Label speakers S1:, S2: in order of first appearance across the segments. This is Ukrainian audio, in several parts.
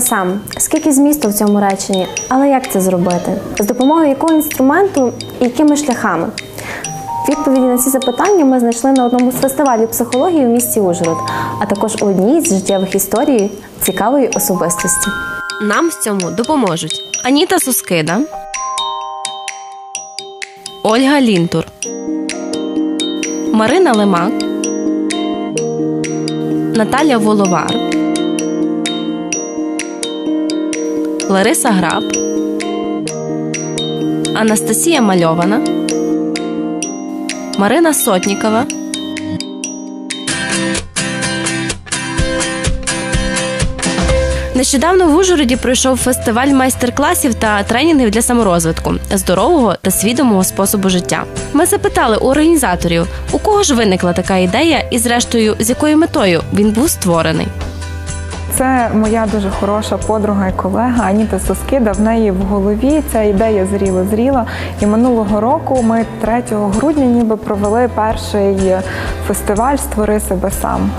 S1: себе сам. Скільки змісту в цьому реченні, але як це зробити? З допомогою якого інструменту і якими шляхами? Відповіді на ці запитання ми знайшли на одному з фестивалів психології у місті Ужгород, а також у одній з життєвих історій цікавої особистості.
S2: Нам в цьому допоможуть Аніта Сускида, Ольга Лінтур, Марина Лемак, Наталя Воловар, Лариса Граб, Анастасія Мальована, Марина Сотнікова. Нещодавно в Ужгороді пройшов фестиваль майстер-класів та тренінгів для саморозвитку, здорового та свідомого способу життя. Ми запитали у організаторів, у кого ж виникла така ідея, і зрештою з якою метою він був створений.
S3: Це моя дуже хороша подруга і колега Аніта Соскида. В неї в голові ця ідея зріла зріла. І минулого року ми 3 грудня ніби провели перший фестиваль Створи себе сам.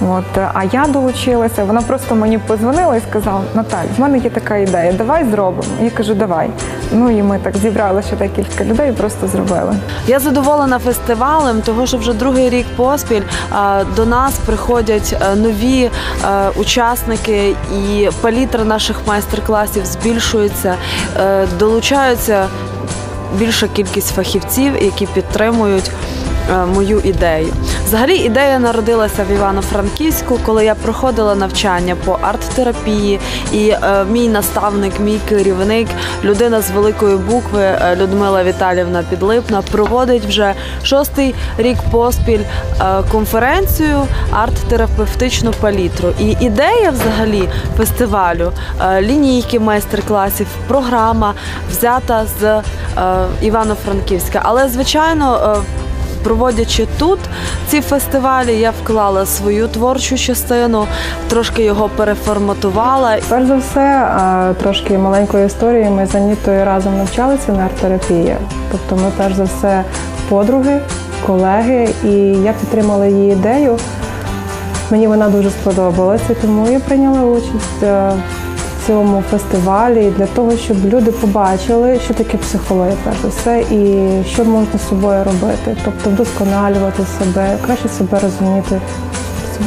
S3: От, а я долучилася, вона просто мені позвонила і сказала: Наталь, в мене є така ідея, давай зробимо. Я кажу, давай. Ну і ми так зібрали ще декілька людей і просто зробили.
S4: Я задоволена фестивалем, того що вже другий рік поспіль до нас приходять е, нові е, учасники, і палітра наших майстер-класів збільшується, е, долучаються більша кількість фахівців, які підтримують. Е, Мою ідею. Взагалі ідея народилася в Івано-Франківську, коли я проходила навчання по арт-терапії, і е, мій наставник, мій керівник, людина з великої букви е, Людмила Віталівна Підлипна проводить вже шостий рік поспіль конференцію арт-терапевтичну палітру. І ідея взагалі фестивалю, лінійки майстер-класів, програма взята з Івано-Франківська. Але звичайно. Проводячи тут ці фестивалі, я вклала свою творчу частину, трошки його переформатувала.
S3: Перш за все, е, трошки маленької історії. Ми з Анітою разом навчалися на арт-терапії. Тобто ми перш за все подруги, колеги, і я підтримала її ідею. Мені вона дуже сподобалася, тому я прийняла участь е, цьому фестивалі для того, щоб люди побачили, що таке психологія, перш за все, і що можна з собою робити, тобто вдосконалювати себе, краще себе розуміти.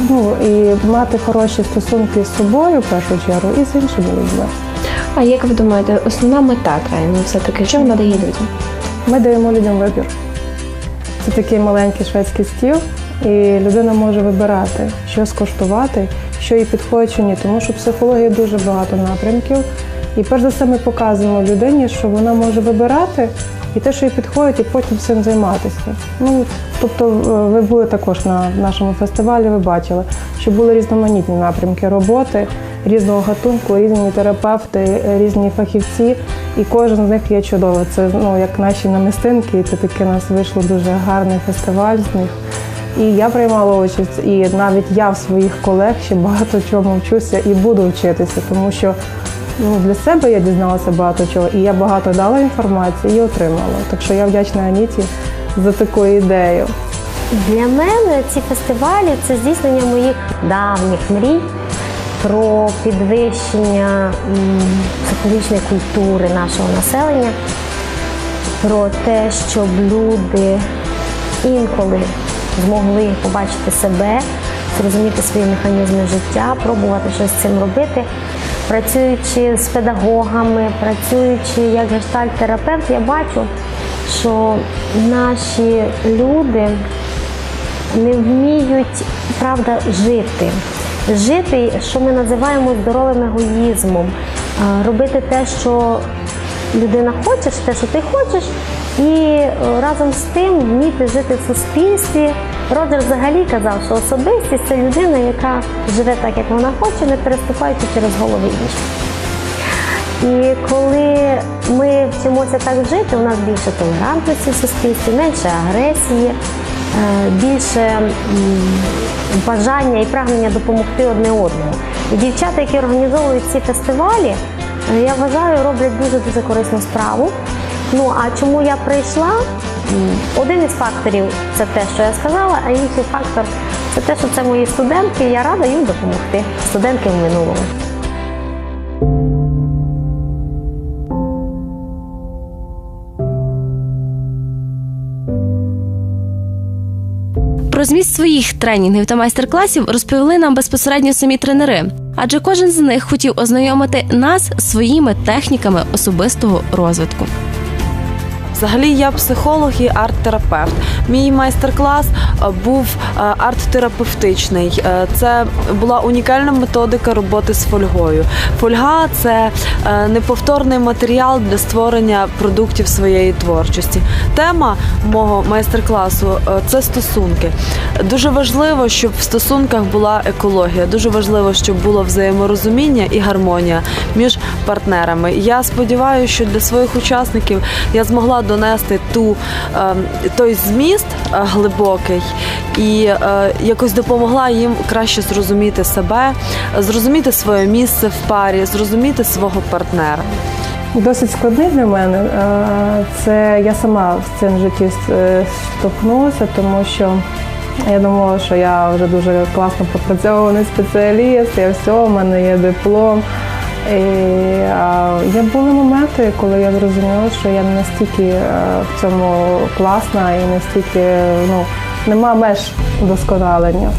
S3: Ну і мати хороші стосунки з собою в першу чергу і з іншими людьми.
S1: А як ви думаєте, основна мета тренingу все-таки що вона дає людям?
S3: Ми даємо людям вибір. Це такий маленький шведський стіл, і людина може вибирати, що скуштувати, що їй підходить чи ні. Тому що в психології дуже багато напрямків. І перш за все ми показуємо людині, що вона може вибирати і те, що їй підходить, і потім цим займатися. Ну, тобто, е, ви були також на нашому фестивалі, ви бачили, що були різноманітні напрямки роботи, різного гатунку, різні терапевти, е, різні фахівці, і кожен з них є чудовий. Це ну, як наші намистинки, і це таки у нас вийшло дуже гарний фестиваль з них. І я приймала участь, і навіть я в своїх колег ще багато чому вчуся і буду вчитися, тому що ну, для себе я дізналася багато чого, і я багато дала інформації і отримала. Так що я вдячна Аніті за таку ідею.
S5: Для мене ці фестивалі це здійснення моїх давніх мрій про підвищення психологічної культури нашого населення, про те, щоб люди інколи змогли побачити себе, зрозуміти свої механізми життя, пробувати щось з цим робити. Працюючи з педагогами, працюючи як гештальт-терапевт, я бачу, що наші люди не вміють правда жити. Жити, що ми називаємо здоровим егоїзмом, робити те, що людина хоче, те, що ти хочеш, і е, разом з тим вміти жити в суспільстві. Роджер взагалі казав, що особистість це людина, яка живе так, як вона хоче, не переступаючи через голови інших. І коли ми вчимося так жити, у нас більше толерантності в суспільстві, менше агресії, е, більше бажання і прагнення допомогти одне одному. І дівчата, які організовують ці фестивалі, е, я вважаю, роблять дуже дуже корисну справу. Ну а чому я прийшла? Один із факторів це те, що я сказала, а інший фактор це те, що це мої студентки. і Я рада їм допомогти. Студентки в минулому.
S2: Про зміст своїх тренінгів та майстер-класів розповіли нам безпосередньо самі тренери, адже кожен з них хотів ознайомити нас своїми техніками особистого розвитку.
S4: Взагалі я психолог і арт-терапевт. Мій майстер-клас е, був е, арт-терапевтичний. Е, Це була унікальна методика роботи з фольгою. Фольга це неповторний матеріал для створення продуктів своєї творчості. Тема мого майстер-класу це стосунки. Дуже важливо, щоб в стосунках була екологія. Дуже важливо, щоб було взаєморозуміння і гармонія між партнерами. Я сподіваюся, що для своїх учасників я змогла донести ту е, той зміст е, глибокий і е, якось допомогла їм краще зрозуміти себе, зрозуміти своє місце в парі, зрозуміти свого партнера.
S3: Досить складний для мене. Е, Це я сама з цим житті е, тому що я думала, що я вже дуже класно пропрацьований спеціаліст, я все, у мене є диплом. І, а, є були моменти, коли я зрозуміла, що я не настільки е, в цьому класна і настільки ну, нема меж вдосконалення.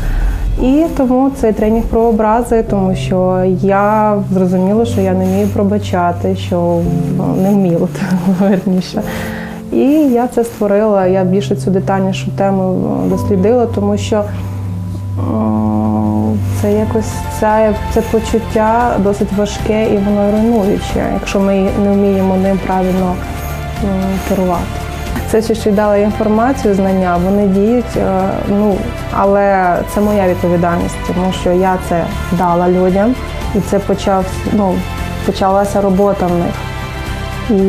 S3: І тому цей тренінг про образи, тому що я зрозуміла, що я не вмію пробачати, що ну, не вміла верніше. І я це створила. Я більше цю детальнішу тему е, дослідила, тому що це якось це, це почуття досить важке і воно руйнуюче, якщо ми не вміємо ним правильно керувати. Це що дала інформацію, знання, вони діють, е, ну але це моя відповідальність, тому що я це дала людям, і це почав, ну, почалася робота в них. І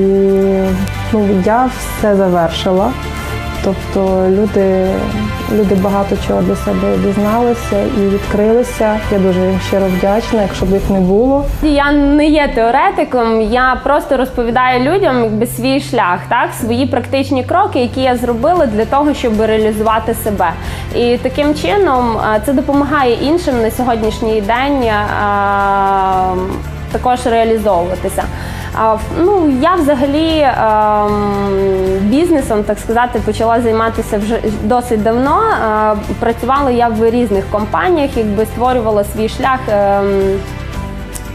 S3: ну, я все завершила. Тобто люди, люди багато чого для себе дізналися і відкрилися. Я дуже щиро вдячна. Якщо б їх не було,
S6: Я не є теоретиком, я просто розповідаю людям якби свій шлях, так свої практичні кроки, які я зробила для того, щоб реалізувати себе. І таким чином е, це допомагає іншим на сьогоднішній день е, також реалізовуватися. Ну, я взагалі ем, бізнесом, так сказати, почала займатися вже досить давно. Е, Працювала я в різних компаніях, якби створювала свій шлях. ем,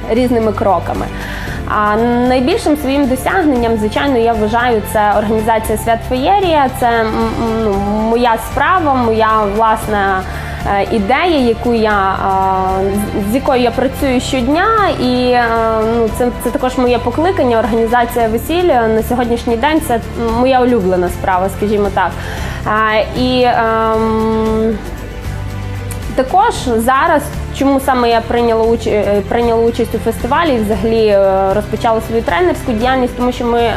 S6: різними кроками. А найбільшим своїм досягненням, звичайно, я вважаю, це організація Свят Феєрія. Це ну, моя справа, моя власна ідея, яку я е, з- якою я працюю щодня, і е, ну, це, це також моє покликання. Організація весілля на сьогоднішній день це моя улюблена справа, скажімо так. Е, І ем, також зараз, чому саме я прийняла уч... е, прийняла участь у фестивалі і взагалі е, розпочала свою тренерську діяльність, тому що ми е,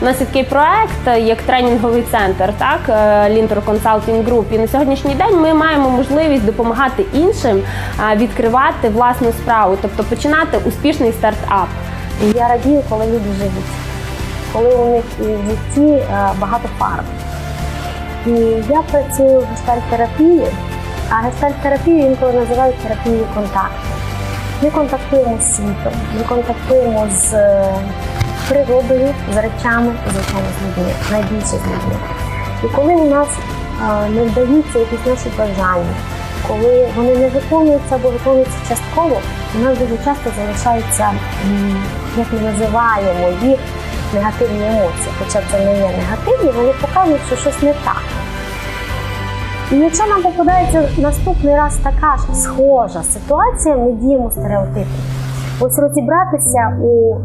S6: у нас такий проект е, як тренінговий центр, так е, Лінтер Consulting Group. І на сьогоднішній день ми маємо можливість допомагати іншим відкривати власну справу, тобто починати успішний стартап.
S5: Я радію, коли люди живуть, коли у них в житті е, багато фарб. І я працюю в гестальтерапії, а гестальтерапію інколи називають терапією контакту. Ми контактуємо з світом, ми контактуємо з природою, з речами, звичайно, з людьми, найбільше з людьми. І коли у нас е, не вдаються якісь наші бажання, коли вони не виконуються або виконуються частково, у нас дуже часто залишаються, як ми називаємо їх, негативні емоції. Хоча це не є негативні, вони показують, що щось не так. І якщо нам попадається наступний раз така ж схожа ситуація, ми діємо стереотипно. Ось розібратися у е,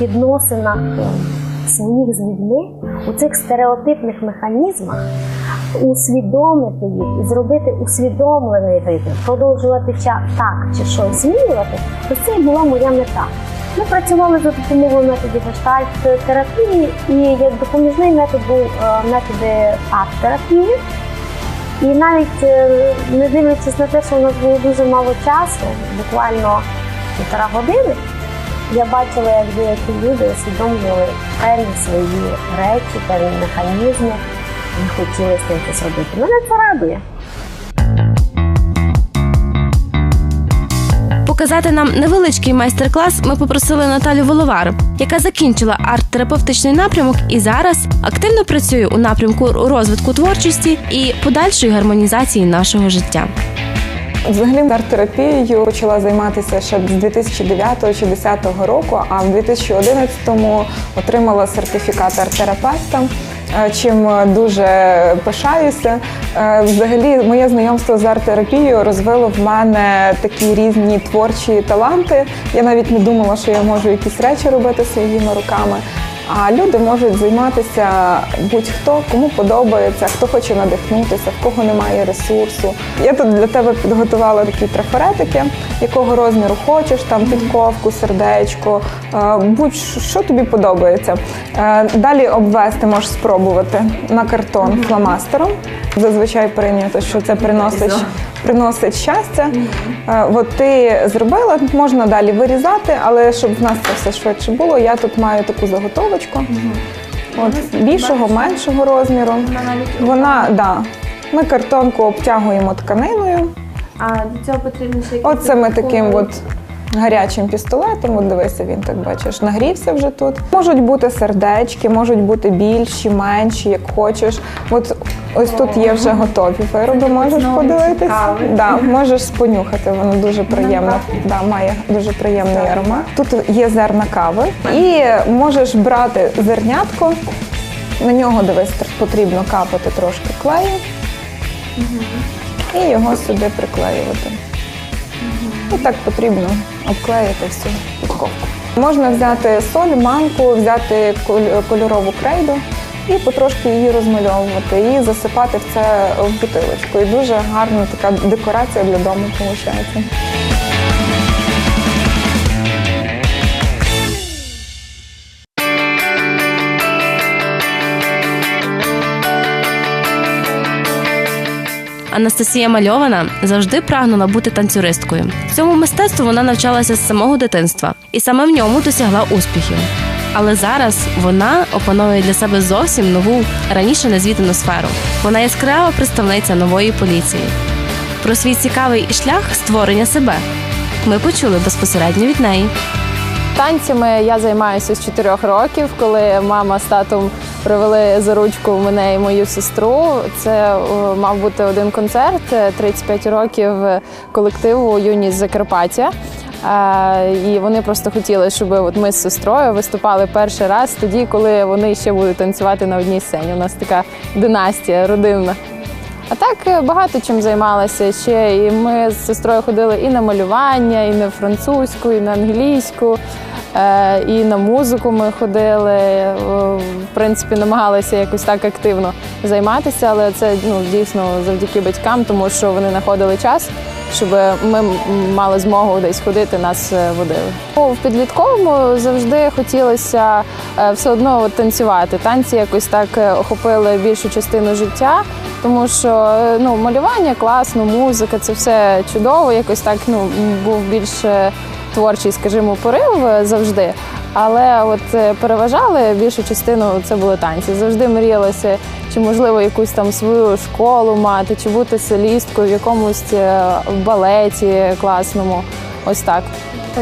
S5: відносинах е, своїх з людьми, у цих стереотипних механізмах, усвідомити їх і зробити усвідомлений вибір, продовжувати так чи щось змінювати, ось це і була моя мета. Ми працювали за допомогою методів гештальт-терапії, і як допоміжний метод був е, методи арт-терапії. І навіть не дивлячись на те, що у нас було дуже мало часу, буквально півтора години, я бачила, як деякі люди усвідомлювали певні свої речі, певні механізми і хотіли з ним щось робити. Мене це радує.
S2: Показати нам невеличкий майстер-клас ми попросили Наталю Воловар, яка закінчила арт-терапевтичний напрямок і зараз активно працює у напрямку розвитку творчості і подальшої гармонізації нашого життя.
S7: Взагалі арт-терапією почала займатися ще з 2009 чи 2010 року, а в 2011-му отримала сертифікат арт-терапевта. е, Чим дуже пишаюся. Е, Взагалі, моє знайомство з арт-терапією розвило в мене такі різні творчі таланти. Я навіть не думала, що я можу якісь речі робити своїми руками. А люди можуть займатися будь-хто, кому подобається, хто хоче надихнутися, в кого немає ресурсу. Я тут для тебе підготувала такі трафаретики, якого розміру хочеш, там підковку, сердечко, е, будь-що тобі подобається. Е, Далі обвести можеш спробувати на картон фломастером. Зазвичай прийнято, що це приносить, приносить щастя. От ти зробила, можна далі вирізати, але щоб в нас це все швидше було, я тут маю таку заготовочку. От, більшого, меншого розміру. Вона, да. Ми картонку обтягуємо тканиною.
S1: А до цього потрібно ще
S7: Оце ми таким от гарячим пістолетом. От дивися, він так бачиш, нагрівся вже тут. Можуть бути сердечки, можуть бути більші, менші, як хочеш. От ось тут є вже готові вироби. Можеш подивитись. Да, можеш понюхати, воно дуже приємно. Да, має дуже приємний аромат. Тут є зерна кави, і можеш брати зернятко. На нього дивись, потрібно капати трошки клею і його сюди приклеювати. І так потрібно обклеїти всю підковку. Можна взяти соль, манку, взяти кольорову крейду і потрошки її розмальовувати, і засипати в це в бутилочку. І дуже гарна така декорація для дому виходить.
S2: Анастасія Мальована завжди прагнула бути танцюристкою. Цьому мистецтву вона навчалася з самого дитинства і саме в ньому досягла успіхів. Але зараз вона опановує для себе зовсім нову раніше незвідану сферу. Вона яскрава представниця нової поліції. Про свій цікавий шлях створення себе ми почули безпосередньо від неї.
S8: Танцями я займаюся з 4 років, коли мама з татом привели за ручку мене і мою сестру. Це о, мав бути один концерт е, 35 років колективу Юність Закарпаття. Е, І вони просто хотіли, щоб от ми з сестрою виступали перший раз тоді, коли вони ще будуть танцювати на одній сцені. У нас така династія родинна. А так е, багато чим займалася ще. І ми з сестрою ходили і на малювання, і на французьку, і на англійську, е, і на музику ми ходили. Е, В принципі, намагалися якось так активно займатися, але це ну, дійсно завдяки батькам, тому що вони знаходили час. Щоб ми мали змогу десь ходити, нас е, водили. В підлітковому завжди хотілося е, все одно танцювати. Танці якось так е, охопили більшу частину життя, тому що е, ну, малювання класно, музика це все чудово. Якось так ну, був більш е, творчий, скажімо, порив е, завжди. Але от е, переважали більшу частину це були танці. Завжди мріялося, чи можливо якусь там свою школу мати, чи бути солісткою в якомусь е, балеті класному. Ось так.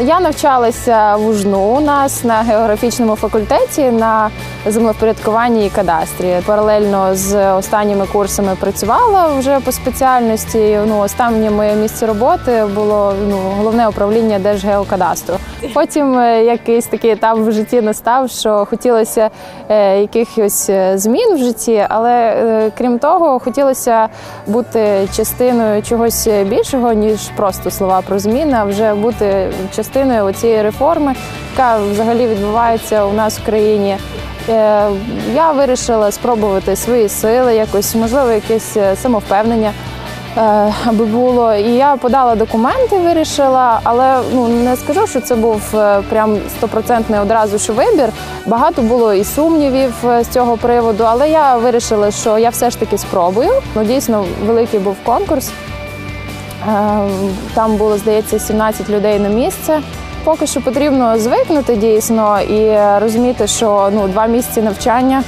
S8: Я навчалася в УЖНУ у нас на географічному факультеті на землевпорядкуванні і кадастрі. Паралельно з останніми курсами працювала вже по спеціальності. Ну, останнє моє місце роботи було ну, головне управління Держгеокадастру. Потім е, якийсь такий етап в житті настав, що хотілося е, якихось е, змін в житті, але крім того, хотілося бути частиною чогось більшого, ніж просто слова про зміни, а вже бути частиною цієї реформи, яка взагалі відбувається у нас в країні. Е, Я вирішила спробувати свої сили, якось можливо, якесь е, самовпевнення. е, Аби було, і я подала документи, вирішила, але ну не скажу, що це був прям стопроцентний одразу ж вибір. Багато було і сумнівів з цього приводу, але я вирішила, що я все ж таки спробую. Ну дійсно великий був конкурс. Е, Там було, здається, 17 людей на місце. Поки що потрібно звикнути дійсно і розуміти, що ну, два місяці навчання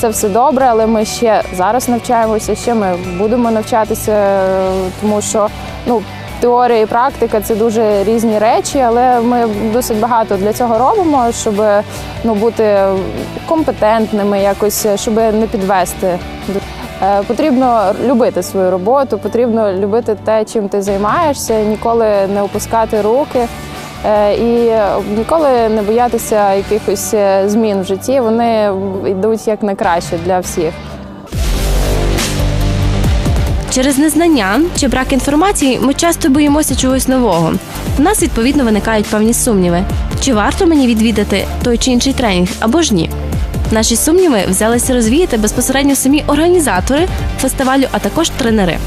S8: це все добре, але ми ще зараз навчаємося, ще ми будемо навчатися, тому що ну, теорія і практика це дуже різні речі, але ми досить багато для цього робимо, щоб ну, бути компетентними, якось, щоб не підвести. Е, Потрібно любити свою роботу, потрібно любити те, чим ти займаєшся, ніколи не опускати руки е, і ніколи не боятися якихось е, змін в житті. Вони йдуть як найкраще для всіх.
S2: Через незнання чи брак інформації ми часто боїмося чогось нового. У нас відповідно виникають певні сумніви. Чи варто мені відвідати той чи інший тренінг або ж ні? Наші сумніви взялися розвіяти безпосередньо самі організатори фестивалю, а також тренери.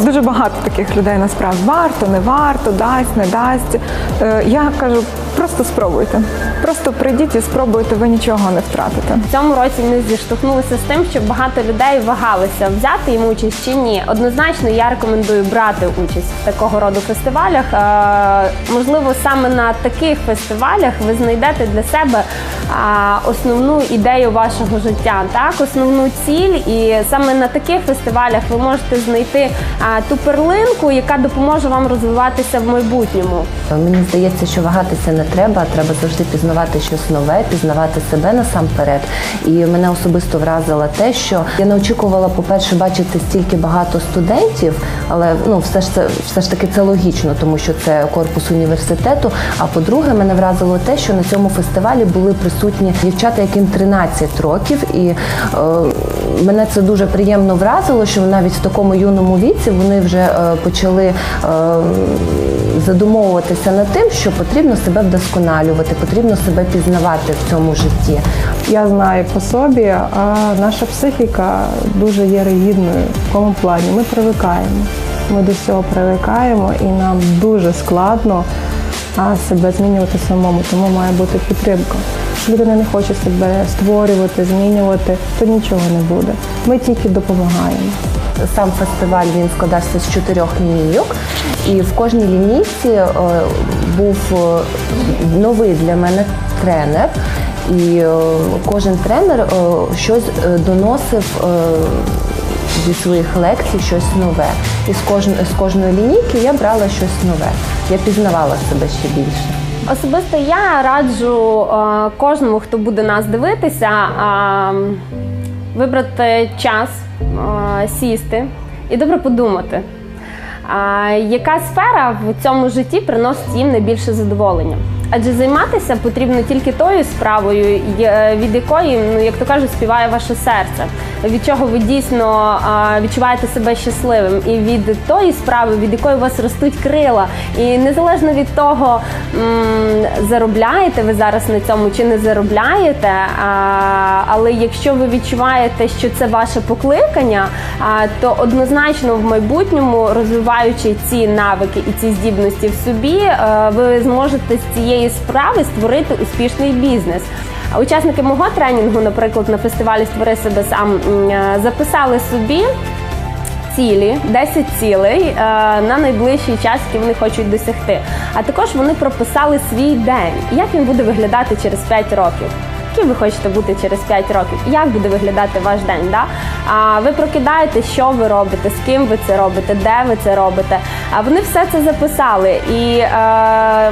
S7: Дуже багато таких людей насправді варто, не варто, дасть, не дасть. Е, Я кажу, просто спробуйте. Просто прийдіть і спробуйте, ви нічого не втратите.
S6: В цьому році ми зіштовхнулися з тим, що багато людей вагалися взяти їм участь чи ні. Однозначно, я рекомендую брати участь в такого роду фестивалях. Е, Можливо, саме на таких фестивалях ви знайдете для себе основну ідею вашого життя, так основну ціль. І саме на таких фестивалях ви можете знайти ту перлинку, яка допоможе вам розвиватися в майбутньому.
S9: Мені здається, що вагатися не треба. Треба завжди пізнавати щось нове, пізнавати себе насамперед. І мене особисто вразило те, що я не очікувала, по-перше, бачити стільки багато студентів, але ну все ж це все ж таки це логічно, тому що це корпус університету. А по-друге, мене вразило те, що на цьому фестивалі були присутні дівчата, яким 13 років, і е, мене це дуже приємно вразило, що навіть в такому юному віці вони вже е, почали е, задумовуватися над тим, що потрібно себе вдосконалювати, потрібно себе пізнавати в цьому житті.
S3: Я знаю по собі, а наша психіка дуже є ригідною. В якому плані? Ми привикаємо. Ми до всього привикаємо і нам дуже складно себе змінювати самому, тому має бути підтримка. Якщо людина не хоче себе створювати, змінювати, то нічого не буде. Ми тільки допомагаємо.
S9: Сам фестиваль він складався з чотирьох лінійок, і в кожній лінійці е, був е, новий для мене тренер. І е, кожен тренер щось доносив зі своїх лекцій щось нове. І з, кожн, з кожної лінійки я брала щось нове. Я пізнавала себе ще більше.
S6: Особисто я раджу кожному, хто буде нас дивитися, вибрати час, сісти і добре подумати, яка сфера в цьому житті приносить їм найбільше задоволення. Адже займатися потрібно тільки тою справою, від якої, ну як то кажуть, співає ваше серце, від чого ви дійсно відчуваєте себе щасливим, і від тої справи, від якої у вас ростуть крила. І незалежно від того, заробляєте ви зараз на цьому чи не заробляєте, але якщо ви відчуваєте, що це ваше покликання, то однозначно в майбутньому, розвиваючи ці навики і ці здібності в собі, е, ви зможете з цієї справи створити успішний бізнес. Учасники мого тренінгу, наприклад, на фестивалі Створи себе сам е, записали собі цілі, 10 цілей е, на найближчий час, які вони хочуть досягти. А також вони прописали свій день, як він буде виглядати через 5 років. Ким ви хочете бути через 5 років? Як буде виглядати ваш день? Да? А ви прокидаєте, що ви робите, з ким ви це робите, де ви це робите. А вони все це записали. І е,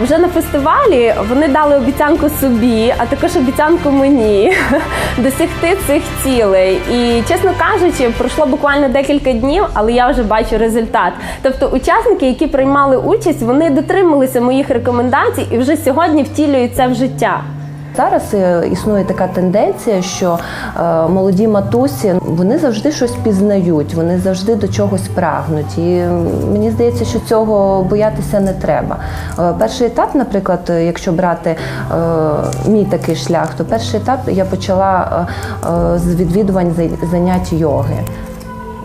S6: вже на фестивалі вони дали обіцянку собі, а також обіцянку мені досягти цих цілей. І чесно кажучи, пройшло буквально декілька днів, але я вже бачу результат. Тобто, учасники, які приймали участь, вони дотрималися моїх рекомендацій і вже сьогодні втілюють це в життя.
S9: Зараз е, існує така тенденція, що е, молоді матусі вони завжди щось пізнають, вони завжди до чогось прагнуть. І мені здається, що цього боятися не треба. Е, перший етап, наприклад, якщо брати мій такий шлях, то перший етап я почала з відвідувань занять йоги.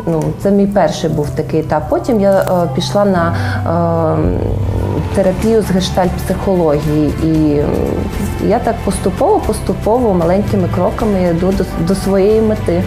S9: Ну, це мій перший був такий етап. Потім я е, пішла на е, терапію з гештальт-психології. І я так поступово, поступово, маленькими кроками йду до, до своєї мети.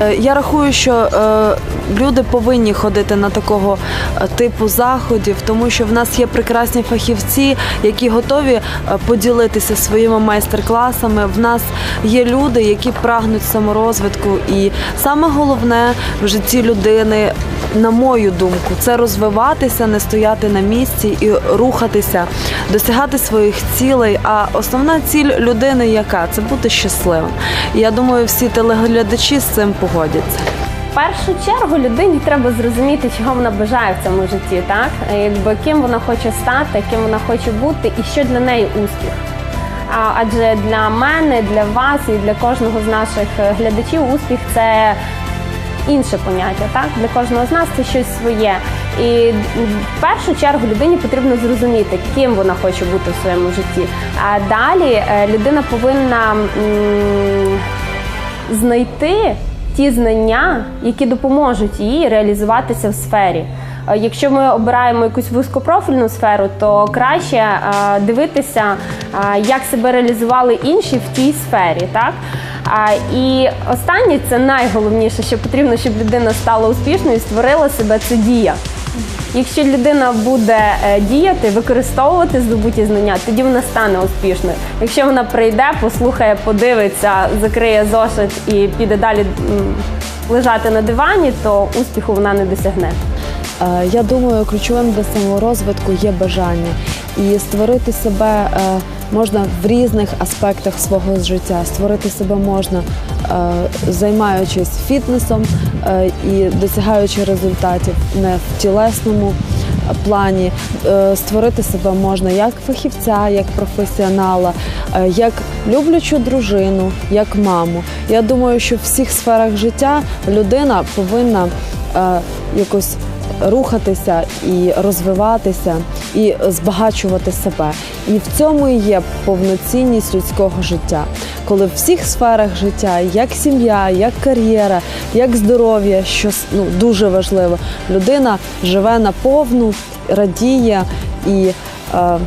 S4: Е, Я рахую, що е, люди повинні ходити на такого е, типу заходів, тому що в нас є прекрасні фахівці, які готові поділитися своїми майстер-класами. В нас є люди, які прагнуть саморозвитку, і саме головне в житті людини
S10: на мою думку, це розвиватися, не стояти на місці і рухатися, досягати своїх цілей. А основна ціль людини яка? Це бути щасливим. Я думаю, всі телеглядачі з цим погодяться.
S6: В першу чергу людині треба зрозуміти, чого вона бажає в цьому житті, так якби ким вона хоче стати, ким вона хоче бути, і що для неї успіх. Адже для мене, для вас і для кожного з наших е, глядачів успіх це інше поняття. Так для кожного з нас це щось своє. І в першу чергу людині потрібно зрозуміти, ким вона хоче бути в своєму житті. А далі е, людина повинна. м, знайти ті знання, які допоможуть їй реалізуватися в сфері. Е, Якщо ми обираємо якусь вузькопрофільну сферу, то краще е, дивитися, як себе реалізували інші в тій сфері. Так? І останнє це найголовніше, що потрібно, щоб людина стала успішною і створила себе це дія. Якщо людина буде е, діяти, використовувати здобуті знання, тоді вона стане успішною. Якщо вона прийде, послухає, подивиться, закриє зошит і піде далі лежати на дивані, то успіху вона не досягне.
S4: Е, Я думаю, ключовим для саморозвитку є бажання. І створити себе е, можна в різних аспектах свого життя. Створити себе можна, е, займаючись фітнесом е, і досягаючи результатів не в тілесному плані. Створити себе можна як фахівця, як професіонала, як люблячу дружину, як маму. Я думаю, що в всіх сферах життя людина повинна якось рухатися і розвиватися, і збагачувати себе. І в цьому і є повноцінність людського життя, коли в всіх сферах життя, як сім'я, як кар'єра, як здоров'я, що ну, дуже важливо, людина живе наповну, радіє і е,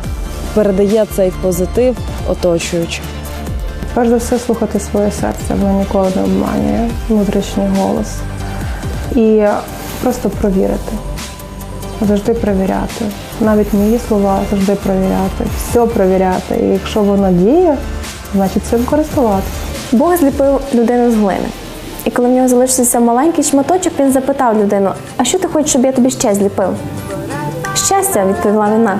S4: передає цей позитив оточуючим.
S3: Перш за все слухати своє серце, воно ніколи не обманює внутрішній голос. І просто провірити. Завжди перевіряти. Навіть мої слова завжди перевіряти, все перевіряти. І якщо воно діє, значить цим користуватися.
S1: Бог зліпив людину з глини. І коли в нього залишився маленький шматочок, він запитав людину: А що ти хочеш, щоб я тобі ще зліпив? Щастя, відповіла вона.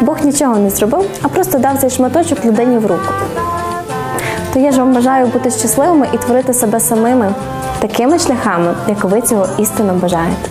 S1: Бог нічого не зробив, а просто дав цей шматочок людині в руку. То я ж вам бажаю бути щасливими і творити себе самими такими шляхами, як ви цього істинно бажаєте.